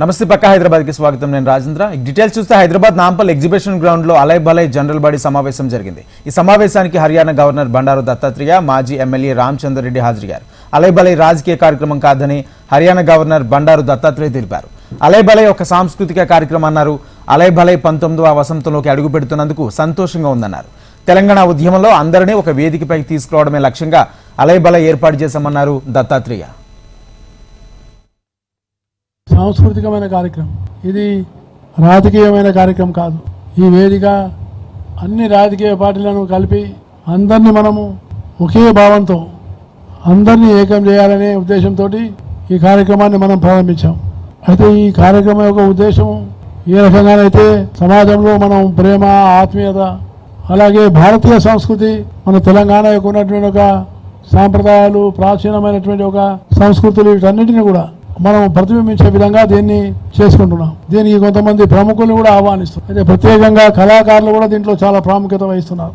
నమస్తే పక్క హైదరాబాద్కి స్వాగతం. నేను రాజేంద్ర. ఈ డీటెయిల్స్ చూస్తే హైదరాబాద్ నాంపల్ ఎగ్జిబిషన్ గ్రౌండ్లో బలయ్ జనరల్ బాడీ సమావేశం జరిగింది. ఈ సమావేశానికి హర్యానా గవర్నర్ బండారు దత్తాత్రేయ మాజీ ఎమ్మెల్యే రామచంద్ర రెడ్డి హాజరయ్యారు. అలయ్ బలయ్ రాజకీయ కార్యక్రమం కాదని హర్యానా గవర్నర్ బండారు దత్తాత్రేయ తెలిపారు. అలయ్ బలయ్ ఒక సాంస్కృతిక కార్యక్రమం అన్నారు. అలయ్ బలయ్ పంతొమ్మిదవ వసంతంలోకి అడుగు పెడుతున్నందుకు సంతోషంగా ఉందన్నారు. తెలంగాణ ఉద్యమంలో అందరినీ ఒక వేదికపై తీసుకురావడమే లక్ష్యంగా అలయ్ బలయ్ ఏర్పాటు చేశామన్నారు దత్తాత్రేయ. సాంస్కృతికమైన కార్యక్రమం. ఇది రాజకీయమైన కార్యక్రమం కాదు. ఈ వేదిక అన్ని రాజకీయ పార్టీలను కలిపి అందరినీ మనము ఒకే భావంతో అందరినీ ఏకం చేయాలనే ఉద్దేశంతో ఈ కార్యక్రమాన్ని మనం ప్రారంభించాం. అయితే ఈ కార్యక్రమం యొక్క ఉద్దేశం ఏ రకంగానైతే సమాజంలో మనం ప్రేమ ఆత్మీయత అలాగే భారతీయ సంస్కృతి మన తెలంగాణ యొక్క ఉన్నటువంటి ఒక సాంప్రదాయాలు ప్రాచీనమైనటువంటి ఒక సంస్కృతులు వీటన్నిటిని కూడా మనం ప్రతిబింబించే విధంగా దీన్ని చేసుకుంటున్నాం. దీనికి కొంతమంది ప్రముఖులు కూడా ఆహ్వానిస్తున్నారు. అయితే ప్రత్యేకంగా కళాకారులు కూడా దీంట్లో చాలా ప్రాముఖ్యత వహిస్తున్నారు.